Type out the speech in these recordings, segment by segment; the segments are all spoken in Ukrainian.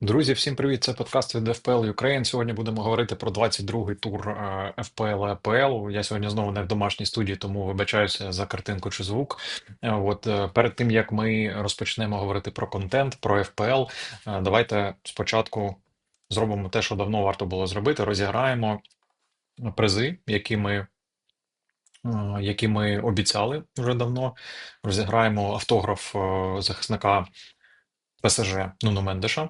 Друзі, всім привіт! Це подкаст від FPL Ukraine. Сьогодні будемо говорити про 22-й тур е, FPL APL. Я сьогодні знову не в домашній студії, тому вибачаюся за картинку чи звук. Е, От е, перед тим як ми розпочнемо говорити про контент, про FPL, давайте спочатку зробимо те, що давно варто було зробити. Розіграємо призи, які ми, які ми обіцяли вже давно. Розіграємо автограф захисника ПСЖ Нуно Мендеша.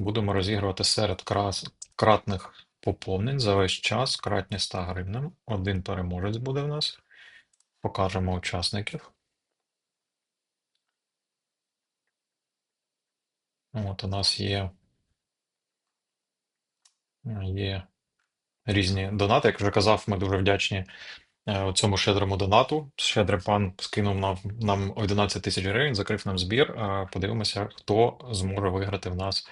Будемо розігрувати серед крас- кратних поповнень за весь час, кратні 100 гривням. Один переможець буде в нас. Покажемо учасників. От у нас є, є різні донати. Як вже казав, ми дуже вдячні е, цьому щедрому донату. Щедрий пан скинув нам, нам 11 тисяч гривень, закрив нам збір. Е, Подивимося, хто зможе виграти в нас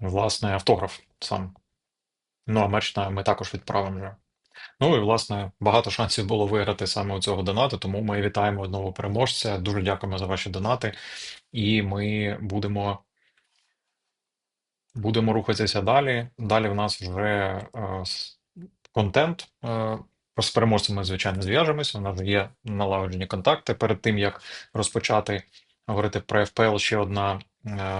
власне автограф сам. Ну, а мерч ми також відправимо вже. Ну і власне багато шансів було виграти саме у цього донату, тому ми вітаємо одного переможця. Дуже дякуємо за ваші донати, і ми будемо будемо рухатися далі. Далі в нас вже е, контент. Е, з переможцями, звичайно, зв'яжемося. У нас є налагоджені контакти. Перед тим як розпочати говорити про FPL, ще одна е,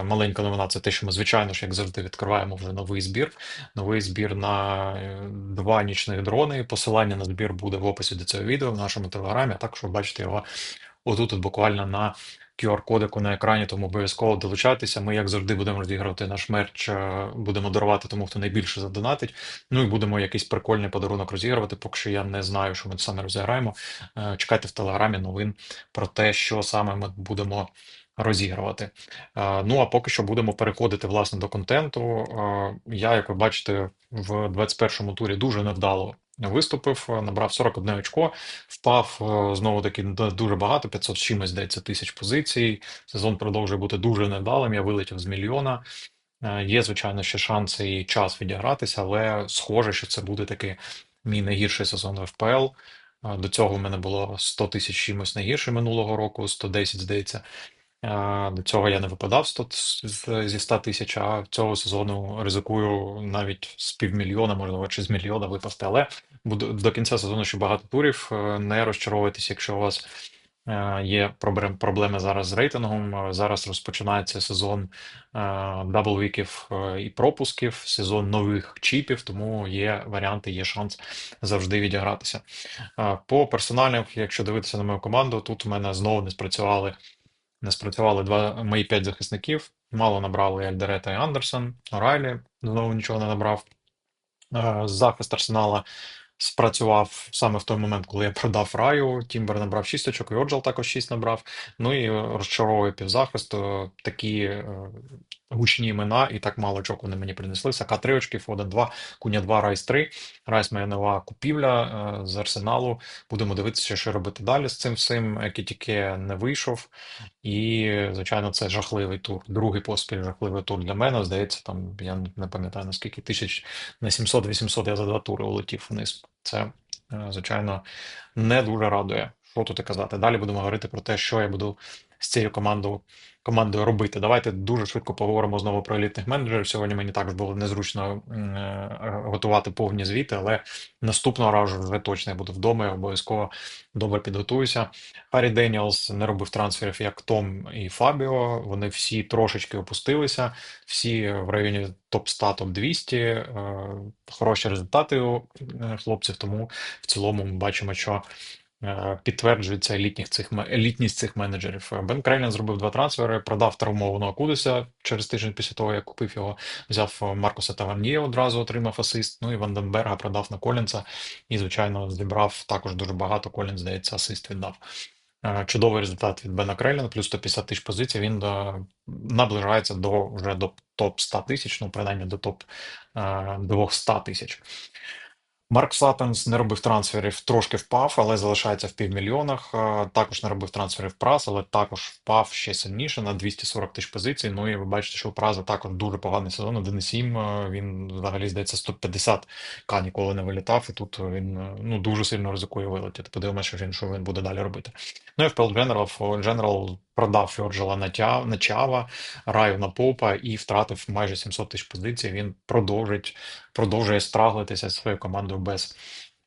маленька новина. Це те, що ми, звичайно ж, як завжди, відкриваємо вже новий збір. Новий збір на е, два нічних дрони. Посилання на збір буде в описі до цього відео в нашому телеграмі. А також ви бачите його отут, от буквально на QR-кодику на екрані, тому обов'язково долучайтеся. Ми, як завжди, будемо розігрувати наш мерч, е, будемо дарувати тому, хто найбільше задонатить. Ну і будемо якийсь прикольний подарунок розігрувати. Поки що я не знаю, що ми саме розіграємо. Е, Чекайте в телеграмі новин про те, що саме ми будемо розігрувати. Е, Ну а поки що будемо переходити власне до контенту. Е, Я, як ви бачите, в 21-му турі дуже невдало виступив, е, набрав 41 очко, впав знову таки дуже багато, 500 з чимось здається тисяч позицій. Сезон продовжує бути дуже невдалим. Я вилетів з мільйона. Є, звичайно, ще шанси і час відігратися, але схоже, що це буде таки мій найгірший сезон в ФПЛ. До цього в мене було 100 тисяч чимось найгірше минулого року, 110, здається. Е, До цього я не випадав 100, з- зі 100 тисяч, а цього сезону ризикую навіть з півмільйона, можливо, чи з мільйона випасти. Але до кінця сезону ще багато турів. Е, Не розчаровуйтесь, якщо у вас е, є проблем- проблеми зараз з рейтингом. Зараз розпочинається сезон даблвіків і пропусків, сезон нових чіпів, тому є варіанти, є шанс завжди відігратися. По персональних, якщо дивитися на мою команду, тут у мене знову не спрацювали. Не спрацювали два мої п'ять захисників. Мало набрали Альдерета і Андерсон. Райлі знову нічого не набрав. Е, Захист Арсенала спрацював саме в той момент, коли я продав Раю. Тімбер набрав 6 очок, і Оджал також 6 набрав. Ну і розчаровує півзахист. Такі е, гучні імена, і так мало очок вони мені принесли. Сака 3 очки, Фоден 2, Куня 2, Райс 3. Райс моя нова купівля е, з Арсеналу. Будемо дивитися, що робити далі з цим всім. Екітіке не вийшов. І, звичайно, це жахливий тур. Другий поспіль жахливий тур для мене. Здається, там я не пам'ятаю наскільки тисяч на 700-800 я за два тури улетів вниз. Це, е, звичайно, не дуже радує. Що тут і казати? Далі будемо говорити про те, що я буду з цією командою командою робити. Давайте дуже швидко поговоримо знову про елітних менеджерів. Сьогодні мені також було незручно е, готувати повні звіти, але наступного разу вже точно я буду вдома. Я обов'язково добре підготуюся. Харі Деніелс не робив трансферів як Том і Фабіо. Вони всі трошечки опустилися, всі в районі топ 100 топ 200 е, Хороші результати у е, хлопців. Тому в цілому ми бачимо, що підтверджується елітність цих елітність цих менеджерів. Е, Бен Крейнен зробив два трансфери, продав травмованого Кудуся через тиждень після того, як купив його. Взяв е, Маркуса Таварніє, одразу отримав асист. Ну і Ванденберга продав на Колінса. І, звичайно, зібрав також дуже багато. Колін, здається, асист віддав. Е, Чудовий результат від Бена Креліна, плюс 150 тисяч позицій. Він е, наближається до вже до топ 100 тисяч, ну принаймні до топ е, 200 тисяч. Марк Сапенс не робив трансферів, трошки впав, але залишається в півмільйонах. Е, Також не робив трансферів Прас, але також впав ще сильніше на 240 тисяч позицій. Ну і ви бачите, що у Праза також дуже поганий сезон. 1,7. е, Він взагалі здається 150 к ніколи не вилітав. І тут він е, ну дуже сильно ризикує вилетіти. Подивимося, що він що він буде далі робити. Ну і FPL General, General продав Вьорджела на Чава, Раю на Попа і втратив майже 700 тисяч позицій. Він продовжить, продовжує страглитися зі своєю командою без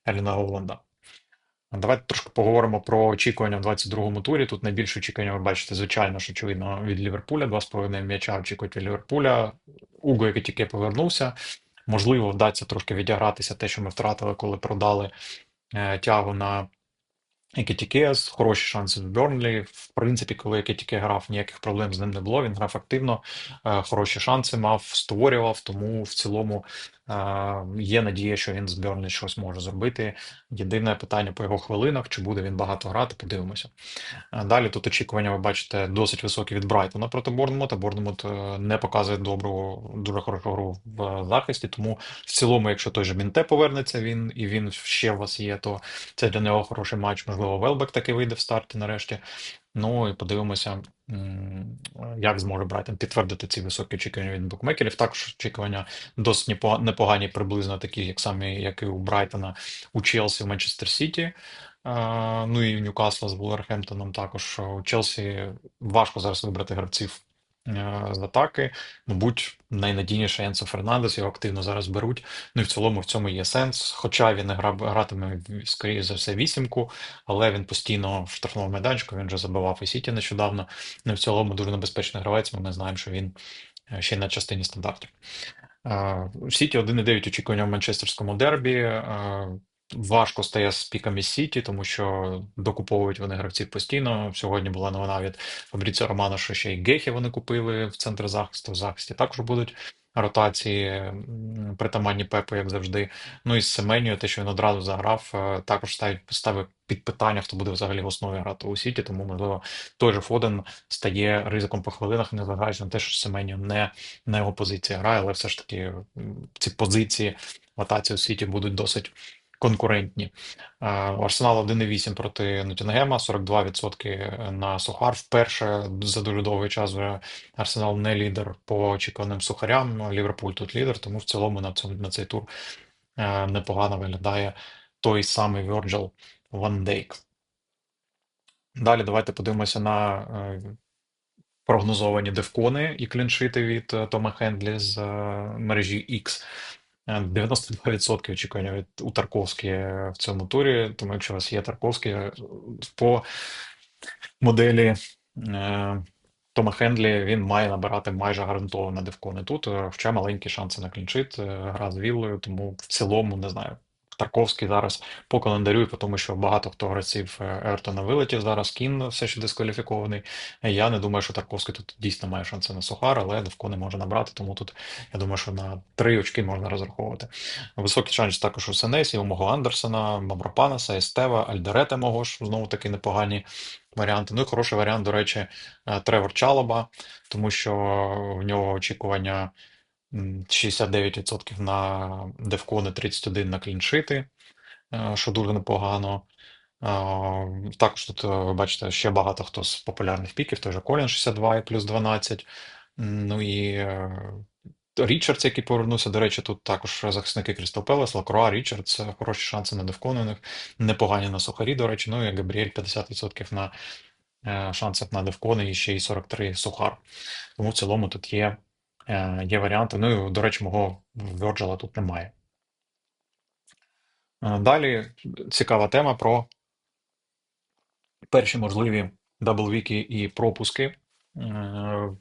Еліна Голланда. Давайте трошки поговоримо про очікування в 22-му турі. Тут найбільше очікування, ви бачите, звичайно, що очевидно від Ліверпуля. Два з половиною м'яча очікують від Ліверпуля. Уго, який тільки повернувся. Можливо, вдасться трошки відігратися те, що ми втратили, коли продали е, тягу на Екітікес, хороші шанси в Бернлі. В принципі, коли Екітіке грав, ніяких проблем з ним не було. Він грав активно, е, хороші шанси мав, створював. Тому в цілому є надія, що він з Бернлі щось може зробити. Єдине питання по його хвилинах: чи буде він багато грати, подивимося. Далі тут очікування, ви бачите, досить високі від Брайтона проти Борнмута. Борнмут е, не показує добру, дуже хорошу гру в захисті. Тому в цілому, якщо той же Мінте повернеться, він і він ще у вас є, то це для нього хороший матч. Можливо, Велбек таки вийде в старті нарешті. Ну і подивимося, як зможе Брайтон підтвердити ці високі очікування від букмекерів. Також очікування досить непо- непогані, приблизно такі, як самі, як і у Брайтона, у Челсі в Манчестер Сіті. Ну і Ньюкасла з Вулверхемптоном також. У Челсі важко зараз вибрати гравців з атаки. Мабуть, найнадійніше Енсо Фернандес, його активно зараз беруть. Ну і в цілому в цьому є сенс. Хоча він не гратиме скоріше за все вісімку, але він постійно в штрафному майданчику, він вже забивав і Сіті нещодавно. Ну і в цілому дуже небезпечний гравець. Ми знаємо, що він е, ще на частині стандартів. Е, У Сіті 1,9 очікування в манчестерському дербі. Важко стає з піками Сіті, тому що докуповують вони гравців постійно. Сьогодні була новина від Фабріціо Романо, що ще й Гехі вони купили в центр захисту. В захисті також будуть ротації притаманні Пепу, як завжди. Ну і з Семенію, те, що він одразу заграв, е, також ставить ставить під питання, хто буде взагалі в основі грати у Сіті. Тому, можливо, той же Фоден стає ризиком по хвилинах, незважаючи на те, що Семенію не на його позиції грає, але все ж таки ці позиції в атаці у світі будуть досить конкурентні. Е, Арсенал 1,8 проти Ноттінгема, 42% на сухар. Вперше за дуже довгий час вже Арсенал не лідер по очікуваним сухарям. Ліверпуль тут лідер, тому в цілому на цьому на цей тур е, непогано виглядає той самий Virgil Van Dijk. Далі давайте подивимося на е, прогнозовані девкони і кліншити від Тома Хендлі з мережі X. Е, 92% очікування у Тарковські в цьому турі. Тому якщо у вас є Тарковський, е, по моделі е, Тома Хендлі він має набирати майже гарантовано девкони тут, е, хоча маленькі шанси на кліншит, е, гра з Віллою, тому в цілому не знаю. Тарковський зараз по календарю, і по тому що багато хто гравців е, Ертона вилетів зараз. Кін все ще дискваліфікований. Я не думаю, що Тарковський тут дійсно має шанси на Сухар, але Девко не може набрати, тому тут я думаю, що на три очки можна розраховувати. Високий шанс також у Сенесі, у мого Андерсона, Мавропанаса, Естева, Альдерета мого ж знову таки непогані варіанти. Ну і хороший варіант, до речі, е, Тревор Чалоба, тому що в нього очікування. М, 69% на Девкони, 31 на кліншити, е, що дуже непогано. А, Також тут, е, ви бачите, ще багато хто з популярних піків, той же Колін 62 і плюс 12. М, Ну і е, Річардс, який повернувся, до речі, тут також захисники Крістал Пелес, Лакроа, Річардс, е, хороші шанси на Девкони у них, непогані на Сухарі, до речі, ну і Габріель 50% на е, шансах на Девкони і ще й 43 Сухар. Тому в цілому тут є, е, є варіанти. Ну і, до речі, мого Virgil тут немає. Е, Далі цікава тема про перші можливі даблвіки і пропуски е,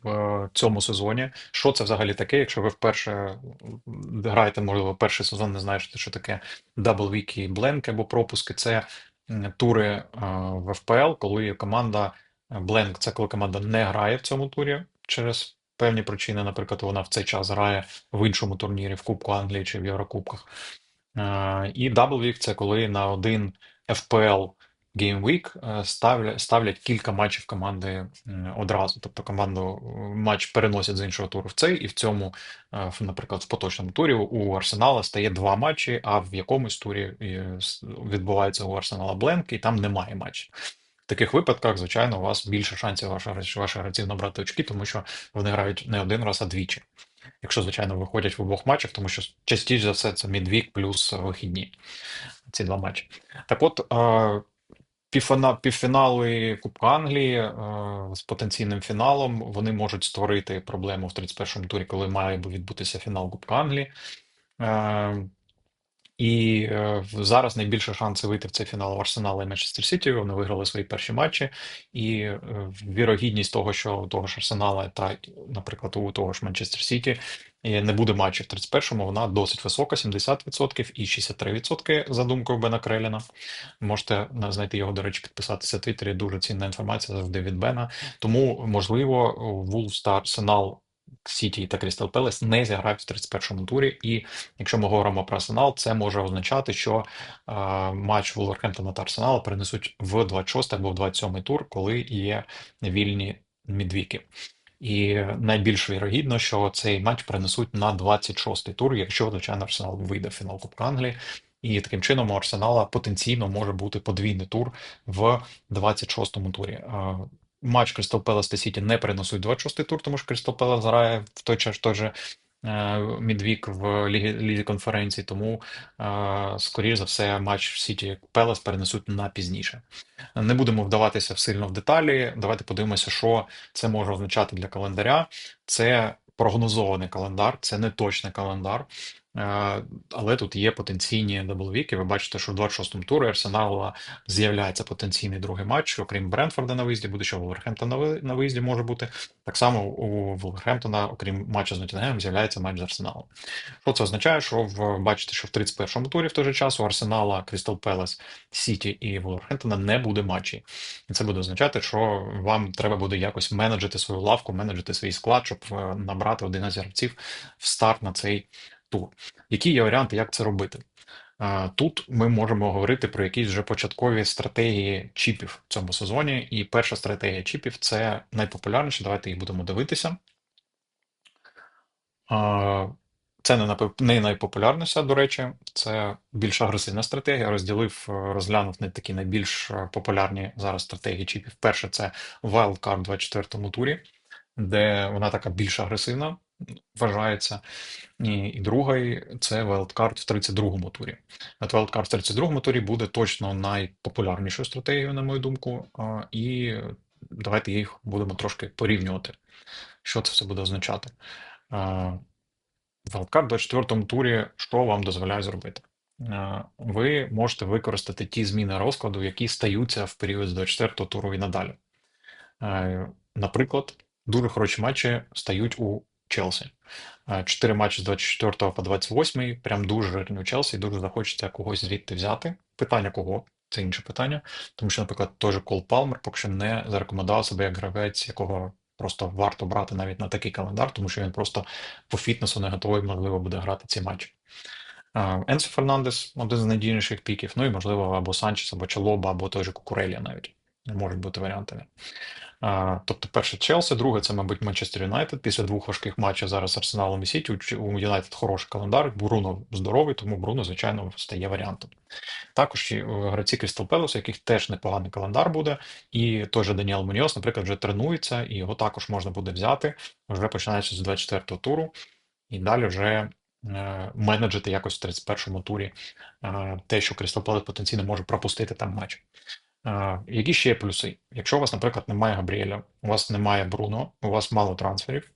в цьому сезоні. Що це взагалі таке, якщо ви вперше граєте, можливо, перший сезон, не знаєте, що таке даблвіки і бленки або пропуски, це тури е, в ФПЛ, коли команда бленк це коли команда не грає в цьому турі через певні причини. Наприклад, вона в цей час грає в іншому турнірі, в Кубку Англії чи в Єврокубках. Е, І Double Week – це коли на один FPL Game Week е, ставлять, ставлять кілька матчів команди одразу. Тобто команду е, матч переносять з іншого туру в цей, і в цьому, наприклад, в поточному турі у Арсенала стає два матчі, а в якомусь турі відбувається у Арсенала бленк, і там немає матчів. В таких випадках, звичайно, у вас більше шансів ваших ваших гравців набрати очки, тому що вони грають не один раз, а двічі. Якщо, звичайно, виходять в обох матчах, тому що частіше за все це мідвік плюс вихідні. Ці два матчі. Так от, е, півфінали Кубка Англії е, з потенційним фіналом вони можуть створити проблему в 31-му турі, коли має відбутися фінал Кубка Англії. І е, зараз найбільше шанси вийти в цей фінал у Арсенала і Манчестер Сіті. Вони виграли свої перші матчі, і е, вірогідність того, що у того ж Арсенала та, наприклад, у того ж Манчестер Сіті е, не буде матчів в 31-му, вона досить висока, 70% і 63% за думкою Бена Креліна. Можете е, знайти його, до речі, підписатися в Твіттері. Дуже цінна інформація завжди від Бена. Тому, можливо, Вулфс та Арсенал. Сіті та Крістал Пелес не зіграють в 31-му турі, і якщо ми говоримо про Арсенал, це може означати, що е, матч Вулверхемптона та Арсенала перенесуть в 26 або в 27 тур, коли є вільні мідвіки. І найбільш вірогідно, що цей матч перенесуть на 26-й тур, якщо звичайно Арсенал вийде в фінал Кубка Англії. І таким чином у Арсенала потенційно може бути подвійний тур в 26-му турі. Матч Кристал Пелес та Сіті не перенесуть 26-й тур, тому що Кристал Пелес грає в той час той же е, Мідвік в лізі, лізі конференції, тому, е, скоріш за все, матч Сіті Пелес перенесуть на пізніше. Не будемо вдаватися сильно в деталі. Давайте подивимося, що це може означати для календаря. Це прогнозований календар, це не точний календар. Е, але тут є потенційні даблвіки. Ви бачите, що в 26-му турі Арсенала з'являється потенційний другий матч, окрім Брентфорда на виїзді, буде що Вулверхемптон на виїзді може бути. Так само у Вулверхемптона, окрім матчу з Ноттінгемом, з'являється матч з Арсеналом. Що це означає? Що в бачите, що в 31-му турі в той же час у Арсенала, Крістал Пелес, Сіті і Вулверхемптона не буде матчі. І це буде означати, що вам треба буде якось менеджити свою лавку, менеджити свій склад, щоб е, набрати 11 гравців в старт на цей тур. Які є варіанти, як це робити? Тут ми можемо говорити про якісь вже початкові стратегії чіпів в цьому сезоні. І перша стратегія чіпів це найпопулярніше. Давайте їх будемо дивитися. Це не найпопулярніша, до речі, це більш агресивна стратегія. Розділив, розглянув не такі найбільш популярні зараз стратегії чіпів. Перше це Wildcard в 24-му турі, де вона така більш агресивна вважається. І і другий це Wildcard в 32-му турі. От Wildcard в 32-му турі буде точно найпопулярнішою стратегією, на мою думку. І давайте їх будемо трошки порівнювати. Що це все буде означати? Wildcard в 24-му турі, що вам дозволяє зробити? Ви можете використати ті зміни розкладу, які стаються в період з 24-го туру і надалі. Наприклад, дуже хороші матчі стають у Челсі. Чотири матчі з 24 по 28, прям дуже жирні у Челсі, і дуже захочеться когось звідти взяти. Питання кого? Це інше питання. Тому що, наприклад, той же Кол Палмер поки що не зарекомендував себе як гравець, якого просто варто брати навіть на такий календар, тому що він просто по фітнесу не готовий, можливо, буде грати ці матчі. Енсо Фернандес один з найдійніших піків, ну і, можливо, або Санчес, або Чалоба, або той же Кукурелія навіть. Можуть бути варіантами. Тобто, перше Челсі, друге це, мабуть, Манчестер Юнайтед. Після двох важких матчів зараз з Арсеналом і Сіті. У Юнайтед хороший календар. Бруно здоровий, тому Бруно, звичайно, стає варіантом. Також і гравці Крістал Пелос, яких теж непоганий календар буде. І той же Даніел Муньос, наприклад, вже тренується, і його також можна буде взяти, вже починаючи з 24-го туру, і далі вже. Е, менеджити якось в 31-му турі е, те, що Крістал Пелес потенційно може пропустити там матч. Які ще є плюси? Якщо у вас, наприклад, немає Габріеля, у вас немає Бруно, у вас мало трансферів,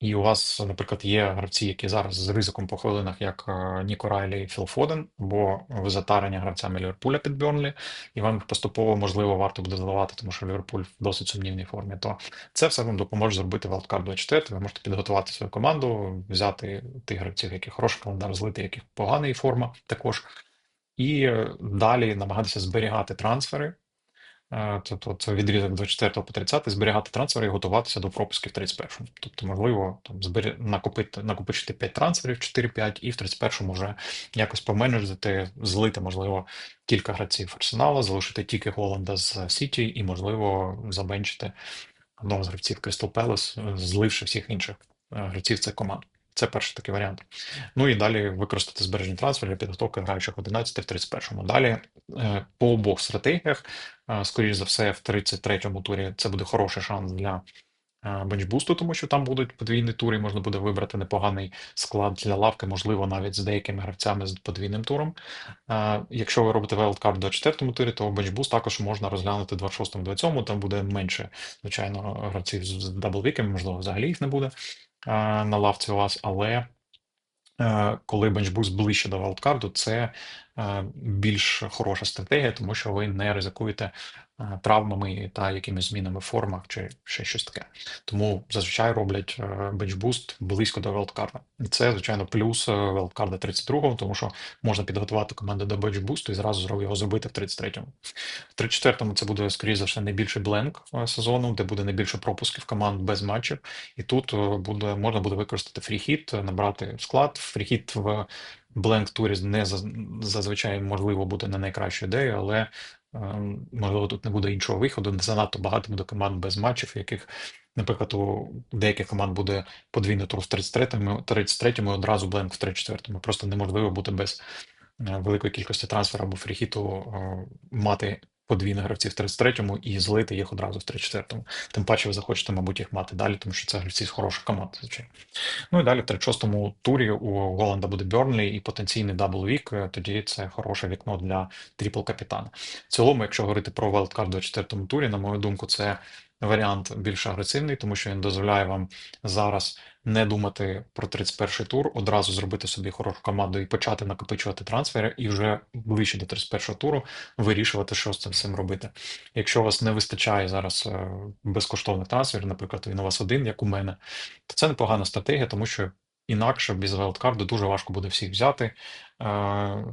і у вас, наприклад, є гравці, які зараз з ризиком по хвилинах, як е, Ніко Райлі і Філ Фоден, бо ви затарені гравцями Ліверпуля під Бьорнлі, і вам їх поступово, можливо, варто буде здавати, тому що Ліверпуль в досить сумнівній формі, то це все вам допоможе зробити Wildcard 24. Ви можете підготувати свою команду, взяти тих гравців, яких хороший календар, злити, яких поганий форма також і далі намагатися зберігати трансфери. Е, тобто це відрізок 24 по 30, зберігати трансфери і готуватися до пропусків в 31. Тобто, можливо, там збері... накопити, накопичити 5 трансферів, 4-5, і в 31-му вже якось поменеджити, злити, можливо, кілька гравців арсенала, залишити тільки Голланда з Сіті, і, можливо, забенчити одного з гравців Crystal Palace, зливши всіх інших е, гравців цих команд. Це перший такий варіант. Ну і далі використати збережні трансфер для підготовки граючих 11 в 31-му. Далі е, по обох стратегіях, е, скоріш за все, в 33-му турі це буде хороший шанс для е, бенчбусту, тому що там будуть подвійні тури, можна буде вибрати непоганий склад для лавки, можливо, навіть з деякими гравцями з подвійним туром. Якщо ви робите wildcard в 24-му турі, то бенчбуст також можна розглянути 26-му, 27-му, там буде менше, звичайно, гравців з даблвіками, можливо, взагалі їх не буде на лавці у вас, але е, коли бенчбуст ближче до валдкарду, це е, більш хороша стратегія, тому що ви не ризикуєте е, травмами та якимись змінами в формах чи ще щось таке. Тому зазвичай роблять е, бенчбуст близько до вайлдкарда. І це, звичайно, плюс е, вайлдкарда 32-го, тому що можна підготувати команду до бенчбусту і зразу його зробити в 33-му. В 34-му це буде, скоріше за все, найбільший бленк е, сезону, де буде найбільше пропусків команд без матчів. І тут е, буде, можна буде використати фріхіт, е, набрати склад. Фріхіт в бленк турі не зазвичай можливо буде не найкращою ідеєю, але е, можливо тут не буде іншого виходу. Не занадто багато буде команд без матчів, яких, наприклад, у деяких команд буде подвійний тур в 33-му, 33-му і одразу бленк в 34-му. Просто неможливо бути без е, великої кількості трансферу або фріхіту е, мати подвійних гравців в 33-му і злити їх одразу в 34-му. Тим паче ви захочете, мабуть, їх мати далі, тому що це гравці з хороших команд, звичайно. Ну і далі в 36-му турі у Голланда буде Бернлі і потенційний дабл вік. е, Тоді це хороше вікно для тріпл капітана. В цілому, якщо говорити про велдкард у 24-му турі, на мою думку, це варіант більш агресивний, тому що він дозволяє вам зараз не думати про 31-й тур, одразу зробити собі хорошу команду і почати накопичувати трансфери, і вже ближче до 31-го туру вирішувати, що з цим всім робити. Якщо у вас не вистачає зараз е, безкоштовних трансферів, наприклад, він у вас один, як у мене, то це непогана стратегія, тому що інакше без вайлдкарду дуже важко буде всіх взяти, е,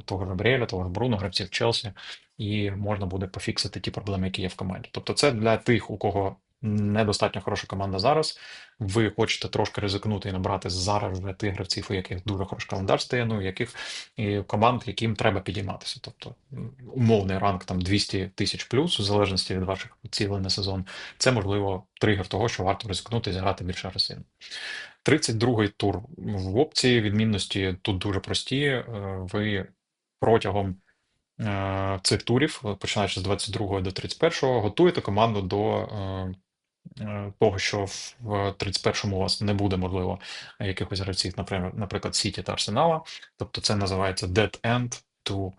того Габріеля, того ж Бруно, гравців Челсі, і можна буде пофіксити ті проблеми, які є в команді. Тобто, це для тих, у кого недостатньо хороша команда зараз. Ви хочете трошки ризикнути і набрати зараз вже тих гравців, у яких дуже хороший календар стає, ну, яких і команд, яким треба підійматися. Тобто умовний ранг там 200 тисяч плюс, в залежності від ваших цілей на сезон, це можливо тригер того, що варто ризикнути і зіграти більш агресивно. 32-й тур в опції відмінності тут дуже прості. Е, Ви протягом е, цих турів, починаючи з 22 до 31, готуєте команду до е, того, що в 31-му у вас не буде, можливо, якихось гравців, наприклад, Сіті та Арсенала. Тобто це називається dead end to е,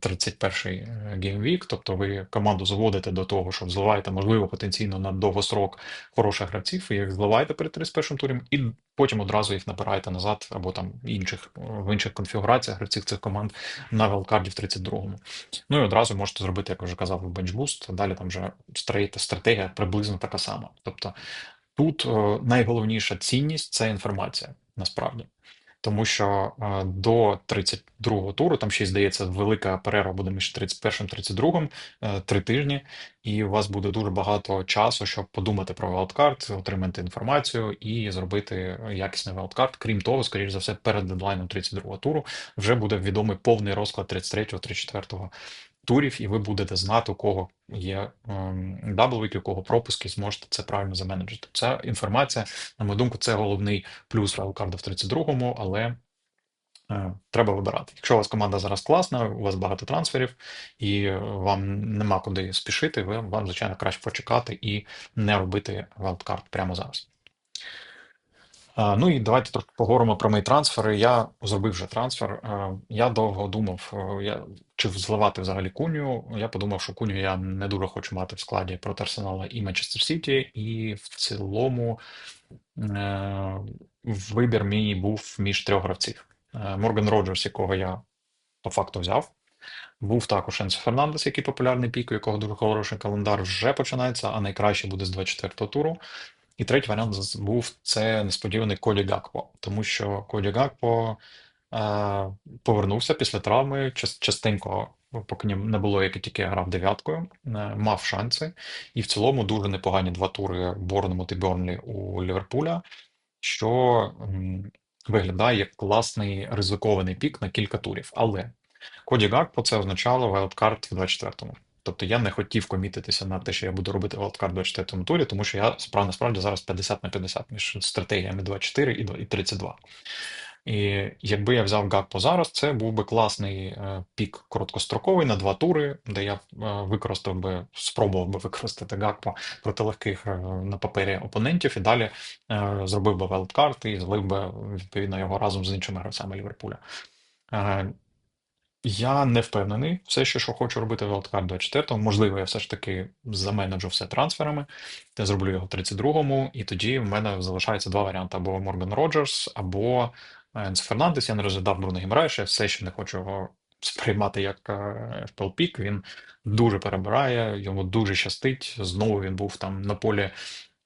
31-й геймвік. Тобто ви команду заводите до того, що зливаєте, можливо, потенційно на довгосрок хороших гравців, і їх зливаєте перед 31-м туром, і потім одразу їх набираєте назад, або там інших в інших конфігураціях гравців цих команд на велкарді в 32-му. Ну і одразу можете зробити, як вже казав, бенчбуст. Далі там вже стратегія приблизно така сама. Тобто тут е, найголовніша цінність це інформація насправді. Тому що е, до 32-го туру, там ще й здається, велика перерва буде між 31-м 32-м, е, три тижні, і у вас буде дуже багато часу, щоб подумати про велдкарт, отримати інформацію і зробити якісний велдкарт. Крім того, скоріш за все, перед дедлайном 32-го туру вже буде відомий повний розклад 33-го, 34-го турів, і ви будете знати, у кого є ем, даблвіки, у кого пропуски, зможете це правильно заменеджити. Це інформація, на мою думку, це головний плюс Вайлдкарда в 32-му, але е, треба вибирати. Якщо у вас команда зараз класна, у вас багато трансферів, і е, вам нема куди спішити, ви, вам, звичайно, краще почекати і не робити Wildcard прямо зараз. Ну і давайте трохи поговоримо про мої трансфери. Я зробив вже трансфер. Я довго думав, е, чи зливати взагалі куню. Я подумав, що куню я не дуже хочу мати в складі проти Арсенала і Манчестер Сіті, і в цілому е, вибір мій був між трьох гравців. Е, Морган Роджерс, якого я по факту взяв. Був також Енсо Фернандес, який популярний пік, у якого дуже хороший календар вже починається, а найкраще буде з 24-го туру. І третій варіант був це несподіваний Коді Гакпо, тому що Коді Гакпо е, повернувся після травми час- частенько, поки не було, як і тільки грав дев'яткою, е, мав шанси. І в цілому дуже непогані два тури Борнмут і Бернлі у Ліверпуля, що м, виглядає як класний ризикований пік на кілька турів. Але Коді Гакпо це означало вайлдкарт в 24-му. Тобто я не хотів комітитися на те, що я буду робити вайлдкарт в 24-му турі, тому що я справ, насправді зараз 50 на 50 між стратегіями 24 і 32. І якби я взяв Гакпо зараз, це був би класний е, пік короткостроковий на два тури, де я е, використав би, спробував би використати Гакпо проти легких е, на папері опонентів, і далі зробив би велдкарт і злив би відповідно його разом з іншими гравцями Ліверпуля. Е, я не впевнений. Все що хочу робити в Wildcard 24, можливо, я все ж таки заменеджу все трансферами, я зроблю його в 32-му, і тоді в мене залишається два варіанти: або Морган Роджерс, або Енсо Фернандес. Я не розглядав Бруно Гімрайша, я все ще не хочу його сприймати як FPL пік. Він дуже перебирає, йому дуже щастить. Знову він був там на полі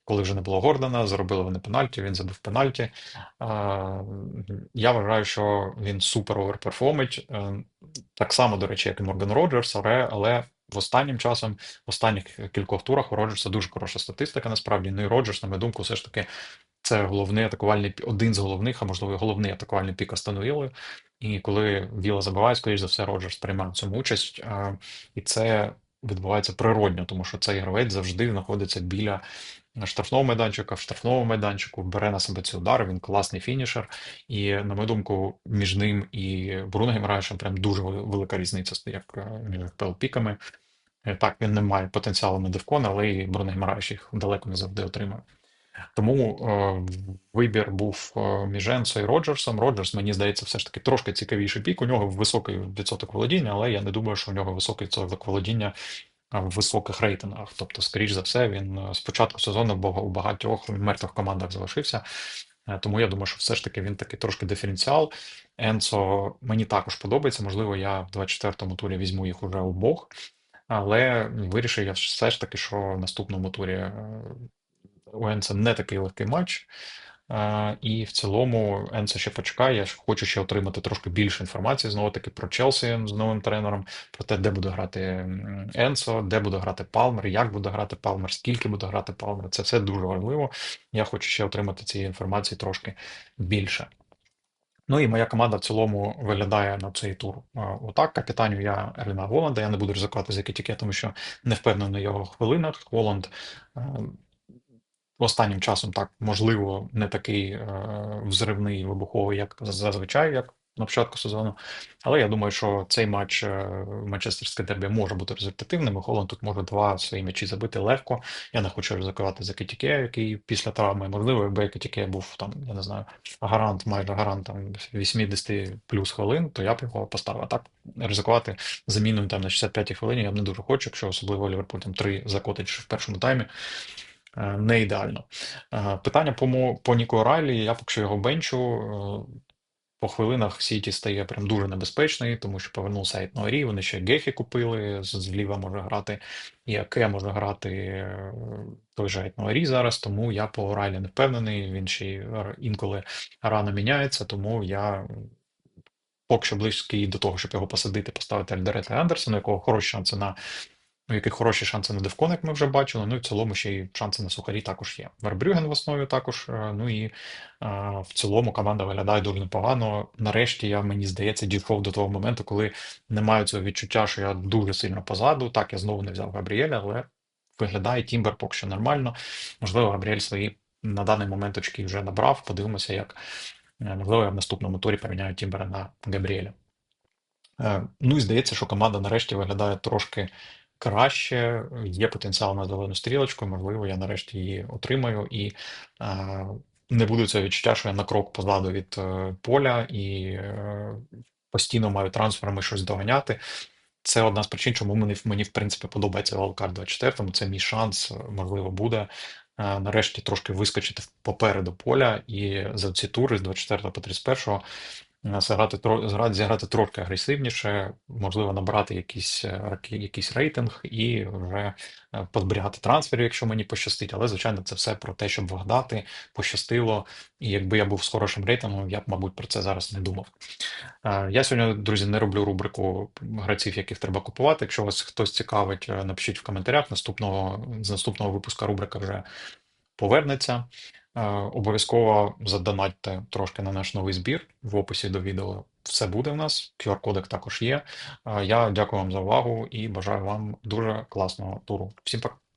коли вже не було Гордона, зробили вони пенальті, він забив пенальті. Я вважаю, що він супер оверперформить. Е, так само, до речі, як і Морган Роджерс, але, в останнім часом, в останніх кількох турах у Роджерса дуже хороша статистика, насправді. Ну і Роджерс, на мою думку, все ж таки це головний атакувальний один з головних, а можливо, головний атакувальний пік Астон І коли Віла забиває, скоріш за все, Роджерс приймає в цьому участь. І це відбувається природньо, тому що цей гравець завжди знаходиться біля штрафного майданчика, в штрафному майданчику, бере на себе ці удари, він класний фінішер. І, на мою думку, між ним і Бруно Гімраєшем прям дуже велика різниця як е, між ФПЛ-піками. Е, так, він не має потенціалу на Девкон, але і Бруно Гімраєш їх далеко не завжди отримує. Тому е, вибір був е, між Енсо і Роджерсом. Роджерс, мені здається, все ж таки трошки цікавіший пік. У нього високий відсоток володіння, але я не думаю, що у нього високий відсоток володіння в високих рейтингах. Тобто, скоріш за все, він е, з початку сезону у багатьох мертвих командах залишився. Е, тому я думаю, що все ж таки він такий трошки диференціал. Енсо мені також подобається. Можливо, я в 24-му турі візьму їх уже обох, але вирішив я все ж таки, що в наступному турі у Енса не такий легкий матч. І в цілому Енце ще почекає. Я хочу ще отримати трошки більше інформації знову таки про Челсі з новим тренером, про те, де буде грати Енсо, де буде грати Палмер, як буде грати Палмер, скільки буде грати Палмер. Це все дуже важливо. Я хочу ще отримати цієї інформації трошки більше. Ну і моя команда в цілому виглядає на цей тур. Отак. Капітаню я Ерліна Воланда. Я не буду ризикувати з Екітіке, тому що не впевнений на його хвилинах. Воланд Останнім часом так, можливо, не такий е, взривний вибуховий, як зазвичай, як на початку сезону. Але я думаю, що цей матч е, Манчестерське дербі може бути результативним. і Холланд тут може два свої м'ячі забити легко. Я не хочу ризикувати за Кетіке, який після травми, можливо, якби Кетіке був там, я не знаю, гарант, майже гарант там 80 плюс хвилин, то я б його поставив. А так ризикувати заміною там на 65-й хвилині я б не дуже хочу, якщо особливо Ліверпуль там три закотить в першому таймі. Е, не ідеально. Е, питання по по Ніку я поки що його бенчу. Е, по хвилинах Сіті стає прям дуже небезпечний, тому що повернувся Етноарі, вони ще Гехі купили, зліва може грати, і Аке може грати той же Етноарі зараз, тому я по Райлі не впевнений, він ще інколи рано міняється, тому я поки що близький до того, щоб його посадити, поставити Альдерета Андерсона, якого хороші шанси на у яких хороші шанси на Девкон, як ми вже бачили. Ну і в цілому ще й шанси на сухарі також є. Вербрюген в основі також. Е, ну і е, в цілому команда виглядає дуже непогано. Нарешті я мені здається дійшов до того моменту, коли не маю цього відчуття, що я дуже сильно позаду. Так, я знову не взяв Габріеля, але виглядає Тімбер поки що нормально. Можливо, Габріель свої на даний момент очки вже набрав. Подивимося, як е, можливо я в наступному турі поміняю Тімбера на Габріеля. Ну і здається, що команда нарешті виглядає трошки краще, є потенціал на зелену стрілочку, можливо, я нарешті її отримаю і не буду це відчуття, що я на крок позаду від е, поля і е, постійно маю трансферами щось доганяти. Це одна з причин, чому мені, мені в принципі, подобається Wildcard 24, це мій шанс, можливо, буде. Е, нарешті трошки вискочити попереду поля, і за ці тури з 24 по 31 зіграти зіграти трошки агресивніше, можливо, набрати якийсь е, якийсь рейтинг і вже е, позберігати трансфери, якщо мені пощастить. Але, звичайно, це все про те, щоб вгадати, пощастило. І якби я був з хорошим рейтингом, я б, мабуть, про це зараз не думав. Е, я сьогодні, друзі, не роблю рубрику гравців, яких треба купувати. Якщо вас хтось цікавить, напишіть в коментарях. Наступного з наступного випуска рубрика вже повернеться. Е, обов'язково задонатьте трошки на наш новий збір в описі до відео. Все буде в нас. QR-кодик також є. Е, я дякую вам за увагу і бажаю вам дуже класного туру. Всім пока.